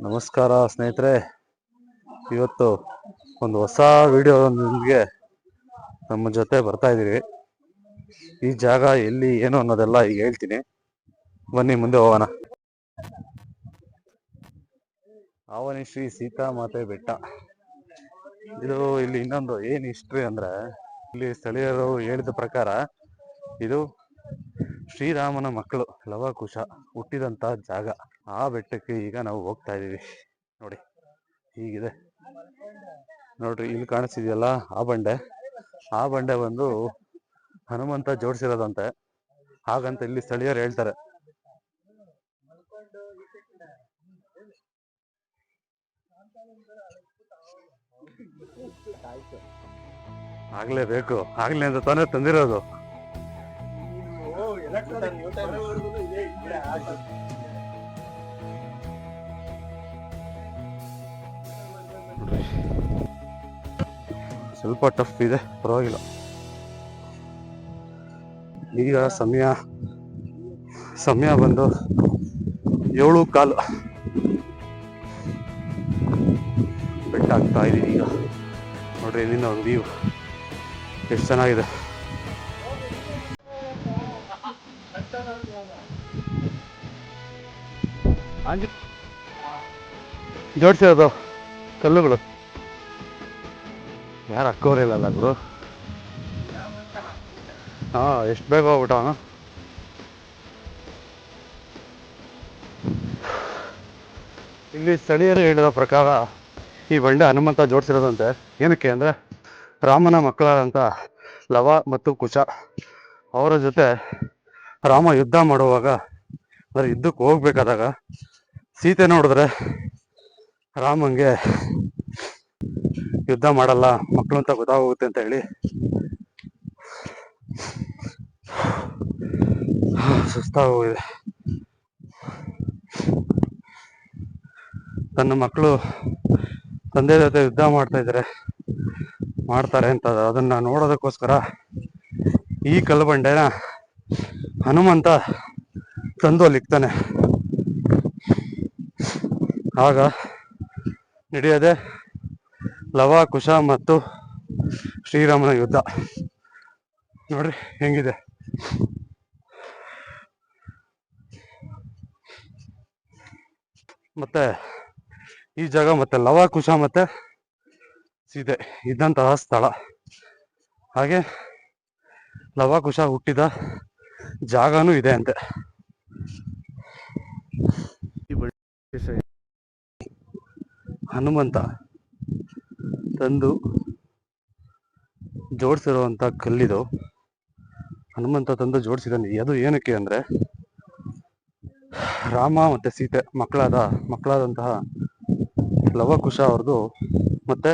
ನಮಸ್ಕಾರ ಸ್ನೇಹಿತರೆ. ಇವತ್ತು ಒಂದು ಹೊಸ ವಿಡಿಯೋ ನಿಮಗೆ ನಮ್ಮ ಜೊತೆ ಬರ್ತಾ ಇದ್ದೀವಿ. ಈ ಜಾಗ ಎಲ್ಲಿ, ಏನು ಅನ್ನೋದೆಲ್ಲ ಈಗ ಹೇಳ್ತೀನಿ. ಬನ್ನಿ, ಮುಂದೆ ಹೋಗೋಣ. ಆವನಿ ಶ್ರೀ ಸೀತಾಮಾತೆ ಬೆಟ್ಟ. ಇದು ಇಲ್ಲಿ ಇನ್ನೊಂದು ಏನು ಹಿಸ್ಟ್ರಿ ಅಂದ್ರೆ, ಇಲ್ಲಿ ಸ್ಥಳೀಯರು ಹೇಳಿದ ಪ್ರಕಾರ ಇದು ಶ್ರೀರಾಮನ ಮಕ್ಕಳು ಲವಕುಶ ಹುಟ್ಟಿದಂತ ಜಾಗ. ಆ ಬೆಟ್ಟಕ್ಕೆ ಈಗ ನಾವು ಹೋಗ್ತಾ ಇದ್ದೀವಿ. ನೋಡಿ, ಹೀಗಿದೆ. ನೋಡ್ರಿ, ಇಲ್ಲಿ ಕಾಣಿಸ್ತಿದೆಯಲ್ಲ ಆ ಬಂಡೆ. ಆ ಬಂಡೆ ಬಂದು ಹನುಮಂತ ಜೋಡಿಸಿರೋದಂತೆ. ಹಾಗಂತ ಇಲ್ಲಿ ಸ್ಥಳೀಯರು ಹೇಳ್ತಾರೆ. ಆಗ್ಲೇಬೇಕು ಆಗ್ಲೇ ಅಂತ ತಾನೇ ತಂದಿರೋದು. ನೋಡ್ರಿ. ಸ್ವಲ್ಪ ಟಫ್ ಇದೆ, ಪರವಾಗಿಲ್ಲ. ಈಗ ಸಮಯ ಸಮಯ ಬಂದು ಏಳು ಕಾಲು. ಬೆಟ್ಟ ಆಗ್ತಾ ಇದೀವಿ ಈಗ. ನೋಡ್ರಿ ಇಲ್ಲಿಂದ ಒಂದು ವ್ಯೂ ಎಷ್ಟು ಚೆನ್ನಾಗಿದೆ. ಜೋಡಿಸಿರೋದು. ಕಲ್ಲುಗಳು. ಯಾರು ಅಕ್ಕೋರಿಲ್ಲಲ್ಲ ಗುರು? ಹಾ, ಎಷ್ಟು ಬೇಗ ಹೋಗ್ಬಿಟ್ಟ ಅವನು ಇಲ್ಲಿ ಸ್ಥಳೀಯರು ಹೇಳಿದ ಪ್ರಕಾರ ಈ ಬಂಡೆ ಹನುಮಂತ ಜೋಡಿಸಿರೋದಂತೆ. ಏನಕ್ಕೆ ಅಂದ್ರೆ ರಾಮನ ಮಕ್ಕಳಾದಂಥ ಲವ ಮತ್ತು ಕುಶ ಅವರ ಜೊತೆ ರಾಮ ಯುದ್ಧ ಮಾಡುವಾಗ ಅಂದ್ರೆ ಯುದ್ಧಕ್ಕೆ ಹೋಗ್ಬೇಕಾದಾಗ ಸೀತೆ ನೋಡಿದ್ರೆ ರಾಮಂಗೆ ಯುದ್ಧ ಮಾಡಲ್ಲ ಮಕ್ಕಳು ಅಂತ ಗೊತ್ತಾಗೋಗುತ್ತೆ ಅಂತ ಹೇಳಿ. ಸುಸ್ತಾಗೋಗಿದೆ. ತನ್ನ ಮಕ್ಕಳು ತಂದೆ ಜೊತೆ ಯುದ್ಧ ಮಾಡ್ತಾ ಇದ್ದಾರೆ ಮಾಡ್ತಾರೆ ಅಂತ ಅದನ್ನ ನೋಡೋದಕ್ಕೋಸ್ಕರ ಈ ಕಲ್ಬಂಡೆನ ಹನುಮಂತ ತಂದು ಅಲ್ಲಿಗ್ತಾನೆ ಆಗ ನಡೆಯೋದೆ ಲವ, ಕುಶ ಮತ್ತು ಶ್ರೀರಾಮನ ಯುದ್ಧ. ನೋಡ್ರಿ, ಹೆಂಗಿದೆ? ಮತ್ತೆ ಈ ಜಾಗ ಮತ್ತೆ ಲವ, ಕುಶ ಮತ್ತೆ ಸೀತೆ, ಇದ್ದಂತಹ ಸ್ಥಳ. ಹಾಗೆ ಲವ, ಕುಶ ಹುಟ್ಟಿದ ಜಾಗನೂ ಇದೆ ಅಂತೆ. ಹನುಮಂತ ತಂದು ಜೋಡಿಸಿರುವಂಥ ಕಲ್ಲಿದು. ಹನುಮಂತ ತಂದು ಜೋಡಿಸಿದಾನೆ ಅದು ಏನಕ್ಕೆ ಅಂದ್ರೆ ರಾಮ ಮತ್ತೆ ಸೀತೆ ಮಕ್ಕಳಾದ, ಮಕ್ಕಳಾದಂತಹ ಲವಕುಶ ಅವ್ರದ್ದು ಮತ್ತೆ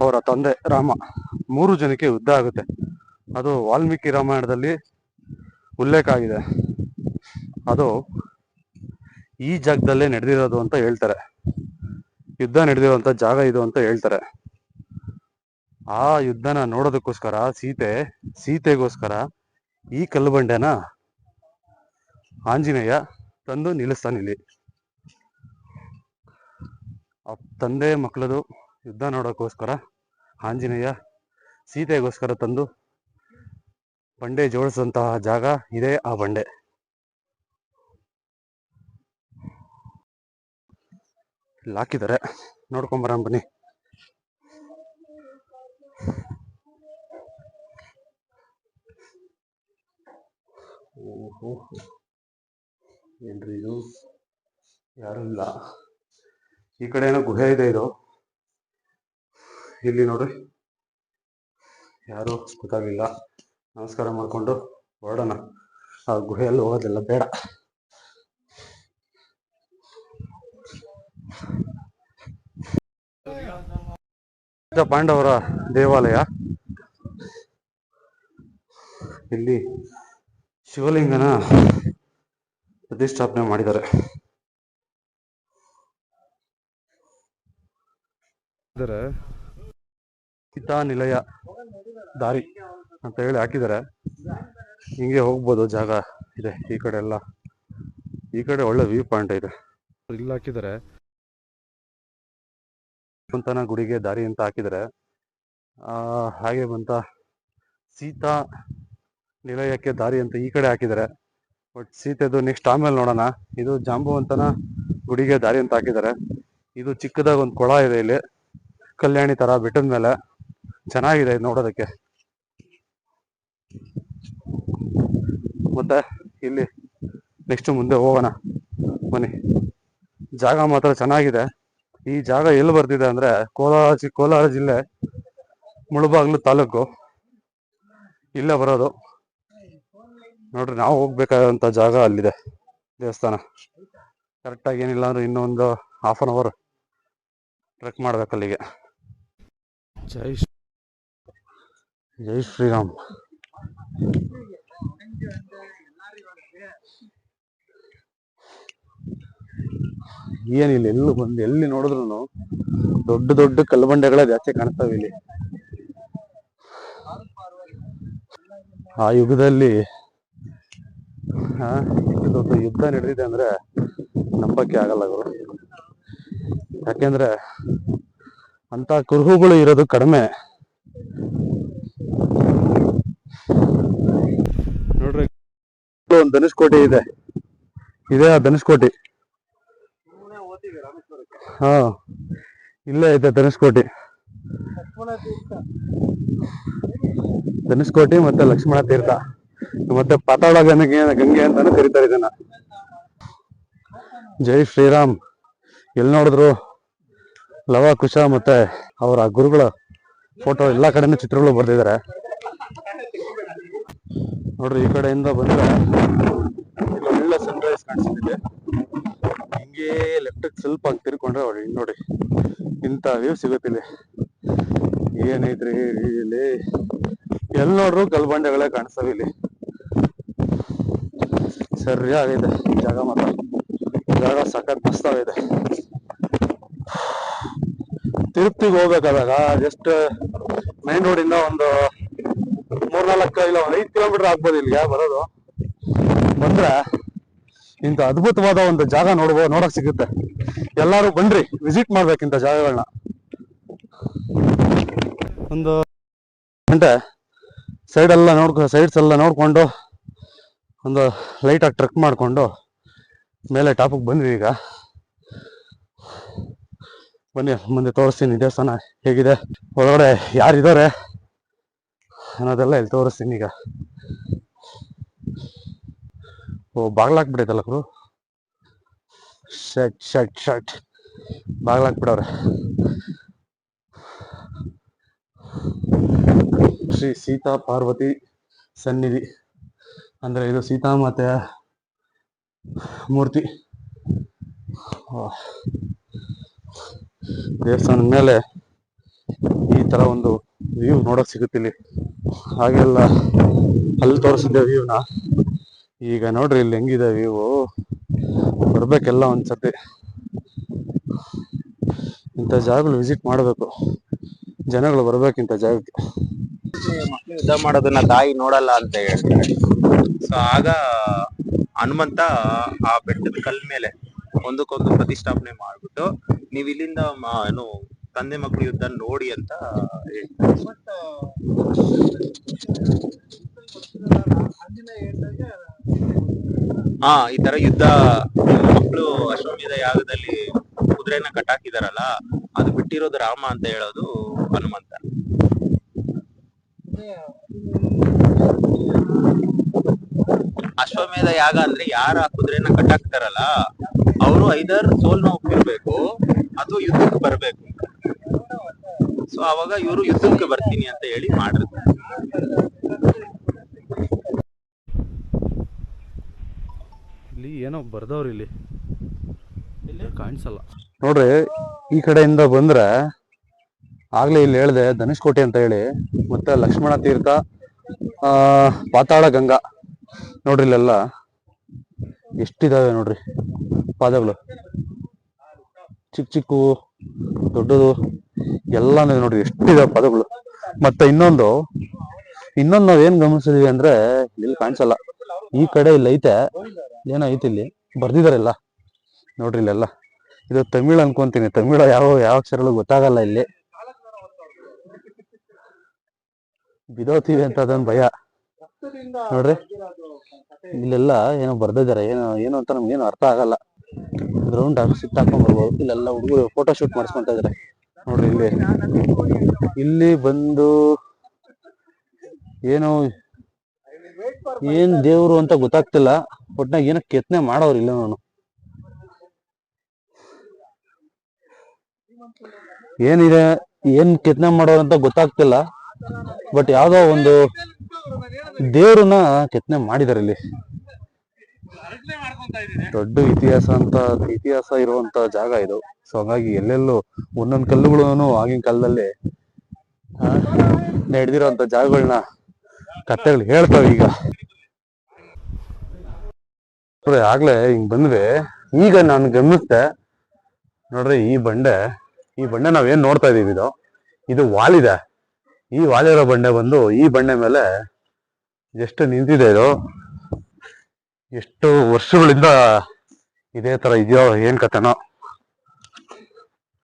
ಅವರ ತಂದೆ ರಾಮ ಮೂರು ಜನಕ್ಕೆ ಯುದ್ಧ ಆಗುತ್ತೆ. ಅದು ವಾಲ್ಮೀಕಿ ರಾಮಾಯಣದಲ್ಲಿ ಉಲ್ಲೇಖ ಆಗಿದೆ. ಅದು ಈ ಜಾಗದಲ್ಲೇ ನಡೆದಿರೋದು ಅಂತ ಹೇಳ್ತಾರೆ. ಯುದ್ಧ ನಡೆದಿರುವಂತ ಜಾಗ ಇದು ಅಂತ ಹೇಳ್ತಾರೆ. ಆ ಯುದ್ಧನ ನೋಡೋದಕ್ಕೋಸ್ಕರ ಸೀತೆ, ಸೀತೆಗೋಸ್ಕರ ಈ ಕಲ್ಲು ಬಂಡೆನ ಆಂಜನೇಯ ತಂದು ನಿಲ್ಲಿಸ್ತಾನೆ ಇಲ್ಲಿ. ಆ ತಂದೆ ಮಕ್ಕಳದು ಯುದ್ಧ ನೋಡೋಕ್ಕೋಸ್ಕರ ಆಂಜನೇಯ ಸೀತೆಗೋಸ್ಕರ ತಂದು ಬಂಡೆ ಜೋಡಿಸಿದಂತಹ ಜಾಗ ಇದೇ ಆ ಬಂಡೆ. ಇಲ್ಲಿ ಹಾಕಿದ್ದಾರೆ. ನೋಡ್ಕೊಂಬರೋಣ ಬನ್ನಿ. ಓಹೋ. ಏನ್ರಿ ಇದು? ಯಾರು ಇಲ್ಲ. ಈ ಕಡೆ ಏನೋ ಗುಹೆ ಇದೆ ಇದು. ಇಲ್ಲಿ ನೋಡ್ರಿ. ಯಾರು ಗೊತ್ತಾಗಿಲ್ಲ ನಮಸ್ಕಾರ ಮಾಡ್ಕೊಂಡು ಹೊರಡೋಣ. ಆ ಗುಹೆಯಲ್ಲಿ ಹೋಗೋದಿಲ್ಲ ಬೇಡ. ಪಾಂಡವರ ದೇವಾಲಯ. ಇಲ್ಲಿ ಶಿವಲಿಂಗನ ಪ್ರತಿಷ್ಠಾಪನೆ ಮಾಡಿದ್ದಾರೆ. ಕಿತಾ ನಿಲಯ ದಾರಿ ಅಂತ ಹೇಳಿ ಹಾಕಿದ್ದಾರೆ. ಹಿಂಗೆ ಹೋಗ್ಬೋದು ಜಾಗ ಇದೆ ಈ ಕಡೆ ಎಲ್ಲ. ಈ ಕಡೆ ಒಳ್ಳೆ ವ್ಯೂ ಪಾಯಿಂಟ್ ಇದೆ. ಇಲ್ಲಿ ಹಾಕಿದ್ದಾರೆ ಕುಂತನ ಗುಡಿಗೆ ದಾರಿ ಅಂತ ಹಾಕಿದ್ರೆ ಹಾಗೆ ಬಂತ. ಸೀತಾ ನಿಲಯಕ್ಕೆ ದಾರಿ ಅಂತ ಈ ಕಡೆ ಹಾಕಿದ್ದಾರೆ ಬಟ್ ಸೀತೆದು ನೆಕ್ಸ್ಟ್ ಆಮೇಲೆ ನೋಡೋಣ. ಇದು ಜಾಂಬುವಂತನ ಗುಡಿಗೆ ದಾರಿ ಅಂತ ಹಾಕಿದ್ದಾರೆ ಇದು ಚಿಕ್ಕದಾಗ ಒಂದು ಕೊಳ ಇದೆ ಇಲ್ಲಿ. ಕಲ್ಯಾಣಿ ತರ ಬೆಟ್ಟದ ಮೇಲೆ. ಚೆನ್ನಾಗಿದೆ ನೋಡೋದಕ್ಕೆ. ಮತ್ತೆ ಇಲ್ಲಿ ನೆಕ್ಸ್ಟ್ ಮುಂದೆ ಹೋಗೋಣ. ಬನ್ನಿ. ಜಾಗ ಮಾತ್ರ ಚೆನ್ನಾಗಿದೆ. ಈ ಜಾಗ ಎಲ್ಲಿ ಬರ್ತಿದೆ ಅಂದ್ರೆ ಕೋಲಾರ ಜಿ- ಕೋಲಾರ ಜಿಲ್ಲೆ ಮುಳಬಾಗ್ಲು ತಾಲೂಕು. ಇಲ್ಲೇ ಬರೋದು. ನೋಡ್ರಿ ನಾವು ಹೋಗ್ಬೇಕಾದಂತ ಜಾಗ ಅಲ್ಲಿದೆ ದೇವಸ್ಥಾನ. ಕರೆಕ್ಟಾಗಿ ಏನಿಲ್ಲ ಅಂದ್ರೆ ಇನ್ನೊಂದು ಹಾಫ್ ಅನ್ ಅವರ್ ಟ್ರೆಕ್ ಮಾಡ್ಬೇಕು ಅಲ್ಲಿಗೆ. ಜೈ ಜೈ ಶ್ರೀರಾಮ್. ಏನಿಲ್ಲ, ಎಲ್ಲೂ ಬಂದು, ಎಲ್ಲಿ ನೋಡಿದ್ರು ದೊಡ್ಡ ದೊಡ್ಡ ಕಲ್ಬಂಡೆಗಳೇ ಜಾಸ್ತಿ ಕಾಣ್ತಾವೆ ಇಲ್ಲಿ. ಆ ಯುಗದಲ್ಲಿ ಇಷ್ಟು ದೊಡ್ಡ ಯುದ್ಧ ನಡೆದಿದೆ ಅಂದ್ರೆ ನಂಬಕ್ಕೆ ಆಗಲ್ಲ ಗುರು. ಯಾಕೆಂದ್ರೆ ಅಂತ ಕುರುಹುಗಳು ಇರೋದು ಕಡಿಮೆ. ನೋಡ್ರಿ, ಒಂದು ಧನುಷ್ಕೋಟಿ ಇದೆ. ಇದೇ ಆ ಧನುಷ್ಕೋಟಿ. ಹಾ, ಇಲ್ಲೇ ಐತೆ ಧನುಷ್ಕೋಟಿ. ಧನುಷ್ಕೋಟಿ ಮತ್ತೆ ಲಕ್ಷ್ಮಣ ತೀರ್ಥ. ಮತ್ತೆ ಪಾತಾಳ ಗಂಗೆ ಗಂಗೆ ಅಂತಾನೆ ಕರೀತಾರೆ ಇದನ್ನ. ಜೈ ಶ್ರೀರಾಮ್. ಎಲ್ಲಿ ನೋಡಿದ್ರು? ಲವ ಕುಶ ಮತ್ತೆ ಅವರ ಗುರುಗಳ ಫೋಟೋ ಎಲ್ಲಾ ಕಡೆನೂ ಚಿತ್ರಗಳು ಬರ್ದಿದ್ದಾರೆ ನೋಡ್ರಿ, ಈ ಕಡೆಯಿಂದ ಬಂದ್ರೆ ಒಳ್ಳೆ ಸನ್ರೈಸ್ ಕಾಣಿಸ್ತಿದೆ. ಹಿಂಗೆ ಲೆಫ್ಟ್ ಸ್ವಲ್ಪ ಹಂಗೆ ತಿರ್ಕೊಂಡ್ರೆ ನೋಡಿ ನೋಡಿ ಇಂಥ ವ್ಯೂ ಸಿಗುತ್ತಿಲ್ಲ ಏನೈತ್ರಿ ಇಲ್ಲಿ ಎಲ್ಲಿ ನೋಡ್ರು ಕಲ್ಬಂಡೆಗಳೇ ಕಾಣಿಸ್ತವೆ ಇಲ್ಲಿ. ಸರಿಯಾಗಿದೆ ಜಾಗ ಮಾತ್ರ. ಜಾಗ ಸಖತ್ ಮಸ್ತಾಗಿದೆ ತಿರುಪ್ತಿಗೆ ಹೋಗ್ಬೇಕಾದಾಗ ಜಸ್ಟ್ ಮೈನ್ ರೋಡ್ ಇಂದ ಒಂದು ಮೂರ್ನಾಲ್ಕು ಇಲ್ಲ ಒಂದು ಐದು ಕಿಲೋಮೀಟರ್ ಆಗ್ಬೋದು ಇಲ್ಲಿಗೆ ಬರೋದು. ಬಂದ್ರೆ ಇಂಥ ಅದ್ಭುತವಾದ ಒಂದು ಜಾಗ ನೋಡ್ಬೋ, ನೋಡಕ್ ಸಿಗುತ್ತೆ. ಎಲ್ಲರೂ ಬನ್ರಿ ವಿಸಿಟ್ ಮಾಡ್ಬೇಕಿಂತ ಜಾಗಗಳನ್ನ ಒಂದು ಗಂಟೆ ಸೈಡ್ ಎಲ್ಲ ನೋಡ್ಕೊ ಸೈಡ್ಸ್ ಎಲ್ಲ ನೋಡ್ಕೊಂಡು ಒಂದು ಲೈಟಾಗಿ ಟ್ರಕ್ ಟ್ರೆಕ್ ಮಾಡ್ಕೊಂಡು ಮೇಲೆ ಟಾಪಿಗೆ ಬಂದ್ವಿ ಈಗ. ಬನ್ನಿ, ಮುಂದೆ ತೋರಿಸ್ತೀನಿ ದೇವಸ್ಥಾನ ಹೇಗಿದೆ. ಒಳಗಡೆ ಯಾರಿದ್ದಾರೆ ಅನ್ನೋದೆಲ್ಲ ಇಲ್ಲಿ ತೋರಿಸ್ತೀನಿ ಈಗ. ಓ ಬಾಗ್ಲಾಕ್ಬಿಡೈತಲ್ಲ ಗುರು? Shut shut shut. ಬಾಗ್ಲಾಕ್ಬಿಡವ್ರೆ Shri Sita Parvati ಸನ್ನಿಧಿ. ಅಂದ್ರೆ ಇದು ಸೀತಾಮಾತೆಯ ಮೂರ್ತಿ. ಆ. ದೇವಸ್ಥಾನದ ಮೇಲೆ ಈ ತರ ಒಂದು ವ್ಯೂ ನೋಡಕ್ ಸಿಗುತ್ತಿಲ್ಲಿ. ಹಾಗೆಲ್ಲ ಅಲ್ಲಿ ತೋರಿಸಿದ್ದೆ ವ್ಯೂನ ಈಗ ನೋಡ್ರಿ ಇಲ್ಲಿ ಹೆಂಗಿದೆ ವ್ಯೂ ಬರ್ಬೇಕೆಲ್ಲ ಒಂದ್ಸತಿ. ಇಂಥ ಜಾಗಗಳು ವಿಸಿಟ್ ಮಾಡಬೇಕು. ಜನಗಳು ಬರ್ಬೇಕಿಂತ ಜಾಗಕ್ಕೆ. ಮಕ್ಕಳು ಯುದ್ಧ ಮಾಡೋದನ್ನ ತಾಯಿ ನೋಡಲ್ಲ ಅಂತ ಹೇಳ್ತಾರೆ. ಸೊ ಆಗ ಹನುಮಂತ ಆ ಬೆಟ್ಟದ ಕಲ್ ಮೇಲೆ ಒಂದಕ್ಕೊಂದು ಪ್ರತಿಷ್ಠಾಪನೆ ಮಾಡ್ಬಿಟ್ಟು ನೀವ್ ಇಲ್ಲಿಂದ ಮ- ಏನು ತಂದೆ ಮಕ್ಕಳು ಯುದ್ಧ ನೋಡಿ ಅಂತ ಹೇಳ್ತಾರೆ. ಹಾ, ಈ ತರ ಯುದ್ಧ, ಮಕ್ಕಳು ಅಶ್ವಮೇಧ ಯಾಗದಲ್ಲಿ ಕುದುರೆನ ಕಟ್ಟಾಕಿದಾರಲ್ಲ, ಅದು ಬಿಟ್ಟಿರೋದು ರಾಮ ಅಂತ ಹೇಳೋದು ಹನುಮಂತ. ಅಶ್ವಮೇಧ ಯಾಗ ಅಂದ್ರೆ ಯಾರ ಕುದುರೆನ ಕಟ್ಟಾಕ್ತಾರಲ್ಲ ಅವರು ಐದರ್ ಸೋಲ್ನ ಒಪ್ಪಿರ್ಬೇಕು ಅಥವಾ ಯುದ್ಧಕ್ಕೆ ಬರ್ಬೇಕು. ಸೊ ಅವಾಗ ಇವರು ಯುದ್ಧಕ್ಕೆ ಬರ್ತೀನಿ ಅಂತ ಹೇಳಿ ಮಾಡಿರ್ತಾರೆ ಇಲ್ಲಿ ಏನೋ ಬರ್ದವ್ರು ಇಲ್ಲಿ. ಕಾಣಿಸಲ್ಲ. ನೋಡ್ರಿ ಈ ಕಡೆಯಿಂದ ಬಂದ್ರೆ ಆಗ್ಲೇ ಇಲ್ಲಿ ಹೇಳ್ದೆ ಧನುಷ್ಕೋಟೆ ಅಂತ ಹೇಳಿ ಮತ್ತೆ ಲಕ್ಷ್ಮಣ ತೀರ್ಥ ಆ ಪಾತಾಳ ಗಂಗಾ. ನೋಡ್ರಿ ಇಲ್ಲೆಲ್ಲ ಎಷ್ಟಿದಾವೆ ನೋಡ್ರಿ ಪಾದಗಳು. ಚಿಕ್ಕ ಚಿಕ್ಕು ದೊಡ್ಡದು ಎಲ್ಲ ಇದೆ ನೋಡ್ರಿ ಎಷ್ಟಿದಾವೆ ಪದಗಳು. ಮತ್ತೆ ಇನ್ನೊಂದು ಇನ್ನೊಂದು ನಾವೇನ್ ಏನ್ ಗಮನಿಸಿದೀವಿ ಅಂದ್ರೆ ಇಲ್ಲಿ ಕಾಣಿಸಲ್ಲ. ಈ ಕಡೆ ಇಲ್ಲಿ ಐತೆ ಏನೋ ಐತಿ ಇಲ್ಲಿ? ಬರ್ದಿದಾರೆಲ್ಲ? ನೋಡ್ರಿ ಇಲ್ಲೆಲ್ಲ. ಇದು ತಮಿಳು ಅನ್ಕೊಂತೀನಿ. ತಮಿಳು ಯಾವ ಯಾವ ಅಕ್ಷರಗಳು ಗೊತ್ತಾಗಲ್ಲ ಇಲ್ಲಿ. ಬಿದೋತೀವಿ ಅಂತ ಅದನ್ ಭಯ. ನೋಡ್ರಿ. ಇಲ್ಲೆಲ್ಲ ಏನೋ ಬರ್ದಿದ್ದಾರೆ ಏನೋ, ಏನು ಅಂತ ನಮ್ಗೆ ಏನು ಅರ್ಥ ಆಗಲ್ಲ. ಗ್ರೌಂಡ್ ಸುತ್ತಾಕೊಂಡ್ ಬರ್ಬೋದು. ಇಲ್ಲೆಲ್ಲ ಹುಡುಗರು ಫೋಟೋ ಶೂಟ್ ಮಾಡಿಸ್ಕೊಂತ ಇದಾರೆ. ನೋಡ್ರಿ ಇಲ್ಲಿ. ಇಲ್ಲಿ ಬಂದು ಏನೋ ಏನ್ ದೇವ್ರು ಅಂತ ಗೊತ್ತಾಗ್ತಿಲ್ಲ, ಒಟ್ನಾಗ ಏನೋ ಕೆತ್ತನೆ ಮಾಡೋರು ಇಲ್ಲ ನಾನು. ಏನಿದೆ, ಏನ್ ಕೆತ್ತನೆ ಮಾಡೋರು ಅಂತ ಗೊತ್ತಾಗ್ತಿಲ್ಲ, ಬಟ್ ಯಾವ್ದೋ ಒಂದು ದೇವ್ರನ್ನ ಕೆತ್ತನೆ ಮಾಡಿದಾರೆ ಇಲ್ಲಿ. ದೊಡ್ಡ ಇತಿಹಾಸ ಅಂತ, ಇತಿಹಾಸ ಇರುವಂತ ಜಾಗ ಇದು. ಸೊ ಹಾಗಾಗಿ ಎಲ್ಲೆಲ್ಲೂ ಒಂದೊಂದು ಕಲ್ಲುಗಳು ಆಗಿನ ಕಾಲದಲ್ಲಿ ನಡೆದಿರೋಂತ ಜಾಗಗಳನ್ನ ಕಥೆಗಳು ಹೇಳ್ತಾವೆ ಈಗ. ಆಗ್ಲೇ ಹಿಂಗ್ ಬಂದ್ವಿ. ಈಗ ನಾನು ಗಮನಿಸ್ದೆ, ನೋಡ್ರಿ, ಈ ಬಂಡೆ ಈ ಬಂಡೆ ನಾವೇನ್ ನೋಡ್ತಾ ಇದೀವಿ ಇದು? ಇದು ವಾಲಿದೆ. ಈ ವಾಲಿರೋ ಬಂಡೆ ಬಂದು ಈ ಬಂಡೆ ಮೇಲೆ ಎಷ್ಟು ನಿಂತಿದೆ ಇದು? ಎಷ್ಟು ವರ್ಷಗಳಿಂದ ಇದೇ ತರ ಇದೆಯೋ, ಏನ್ ಕತೆನೋ